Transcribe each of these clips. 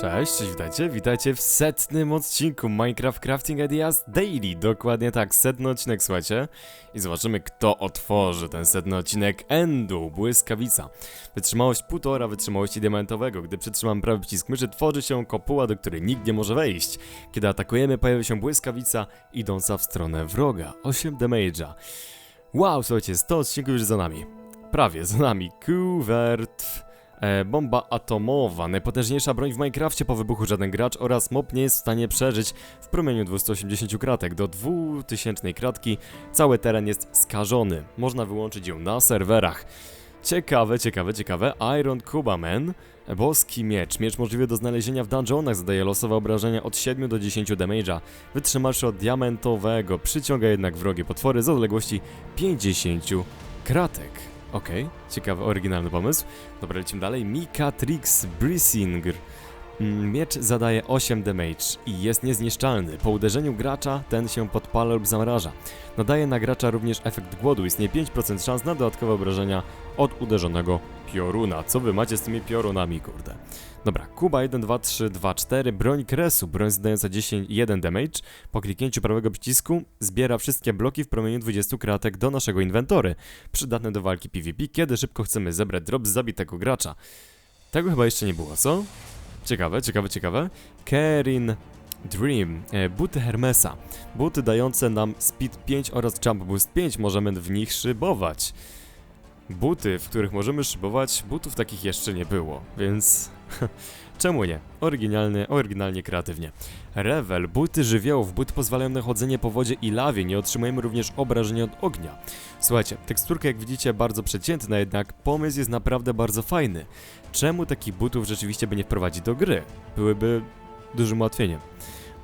Cześć, witajcie, witajcie w setnym odcinku Minecraft Crafting Ideas Daily. Dokładnie tak, setny odcinek, słuchajcie. I zobaczymy, kto otworzy ten setny odcinek Endu, błyskawica. Wytrzymałość półtora wytrzymałości diamentowego. Gdy przytrzymam prawy przycisk myszy, tworzy się kopuła, do której nikt nie może wejść. Kiedy atakujemy, pojawia się błyskawica idąca w stronę wroga. 8 damage'a. Wow, słuchajcie, 100 odcinków już za nami. Prawie za nami. Kuvert. E, bomba atomowa, najpotężniejsza broń w Minecrafcie po wybuchu żaden gracz oraz mob nie jest w stanie przeżyć w promieniu 280 kratek. Do 2000 kratki cały teren jest skażony. Można wyłączyć ją na serwerach. Ciekawe, ciekawe, ciekawe. Iron Cuba Man. Boski miecz. Miecz możliwy do znalezienia w dungeonach. Zadaje losowe obrażenia od 7 do 10 damage'a. Wytrzymalszy od diamentowego. Przyciąga jednak wrogie potwory z odległości 50 kratek. Okej, ciekawy, oryginalny pomysł. Dobra, lecimy dalej. Mikatrix Brisinger. Mm, Miecz zadaje 8 damage i jest niezniszczalny. Po uderzeniu gracza ten się podpala lub zamraża. Nadaje na gracza również efekt głodu. Istnieje 5% szans na dodatkowe obrażenia od uderzonego pioruna. Co wy macie z tymi piorunami, kurde? Dobra, Kuba 1, 2, 3, 2, 4, broń kresu, broń zadająca 10, 1 damage. Po kliknięciu prawego przycisku zbiera wszystkie bloki w promieniu 20 kratek do naszego inwentory. Przydatne do walki PvP, kiedy szybko chcemy zebrać drop z zabitego gracza. Tego chyba jeszcze nie było, co? Ciekawe, ciekawe, ciekawe. Kerin Dream, e, buty Hermesa. Buty dające nam speed 5 oraz jump boost 5, możemy w nich szybować. Buty, w których możemy szybować, butów takich jeszcze nie było, więc czemu nie? Oryginalnie, oryginalnie kreatywnie. Revel, buty żywiołów, buty pozwalają na chodzenie po wodzie i lawie, nie otrzymujemy również obrażeń od ognia. Słuchajcie, teksturka jak widzicie bardzo przeciętna, jednak pomysł jest naprawdę bardzo fajny. Czemu takich butów rzeczywiście by nie wprowadzić do gry? Byłyby dużym ułatwieniem.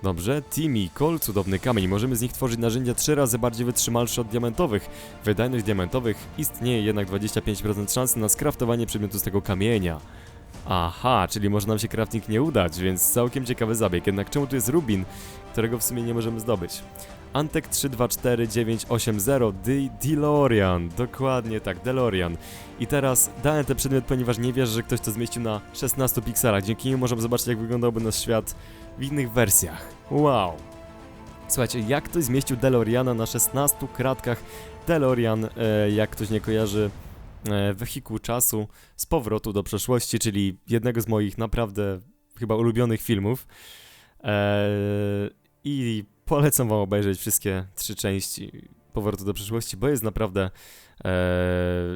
Dobrze, Timmy, Kol, cudowny kamień. Możemy z nich tworzyć narzędzia trzy razy bardziej wytrzymalsze od diamentowych. Wydajność diamentowych istnieje jednak 25% szansy na skraftowanie przedmiotu z tego kamienia. Aha, czyli może nam się crafting nie udać, więc całkiem ciekawy zabieg. Jednak czemu tu jest Rubin, którego w sumie nie możemy zdobyć? Antek 324980 D DeLorean, dokładnie tak, DeLorean. I teraz dałem ten przedmiot, ponieważ nie wierzę, że ktoś to zmieścił na 16 pikselach. Dzięki niemu możemy zobaczyć, jak wyglądałby nasz świat w innych wersjach. Wow. Słuchajcie, jak ktoś zmieścił DeLoreana na 16 kratkach? DeLorean, e, jak ktoś nie kojarzy, wehikuł czasu z powrotu do przeszłości, czyli jednego z moich naprawdę chyba ulubionych filmów. E, I polecam wam obejrzeć wszystkie trzy części powrotu do przeszłości, bo jest naprawdę e,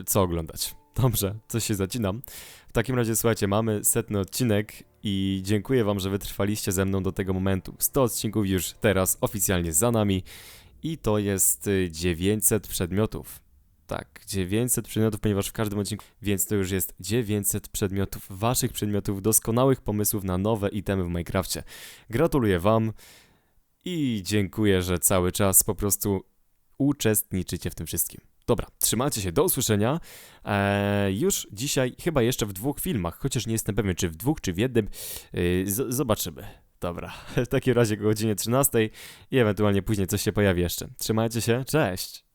co oglądać. Dobrze, coś się zacinam. W takim razie, słuchajcie, mamy setny odcinek i dziękuję wam, że wytrwaliście ze mną do tego momentu. 100 odcinków już teraz oficjalnie za nami i to jest y, 900 przedmiotów. Tak, 900 przedmiotów, ponieważ w każdym odcinku, więc to już jest 900 przedmiotów, waszych przedmiotów, doskonałych pomysłów na nowe itemy w Minecrafcie. Gratuluję wam i dziękuję, że cały czas po prostu uczestniczycie w tym wszystkim. Dobra, trzymajcie się, do usłyszenia. Eee, już dzisiaj, chyba jeszcze w dwóch filmach, chociaż nie jestem pewien, czy w dwóch, czy w jednym. Z- zobaczymy. Dobra, w takim razie o godzinie 13 i ewentualnie później coś się pojawi jeszcze. Trzymajcie się, cześć!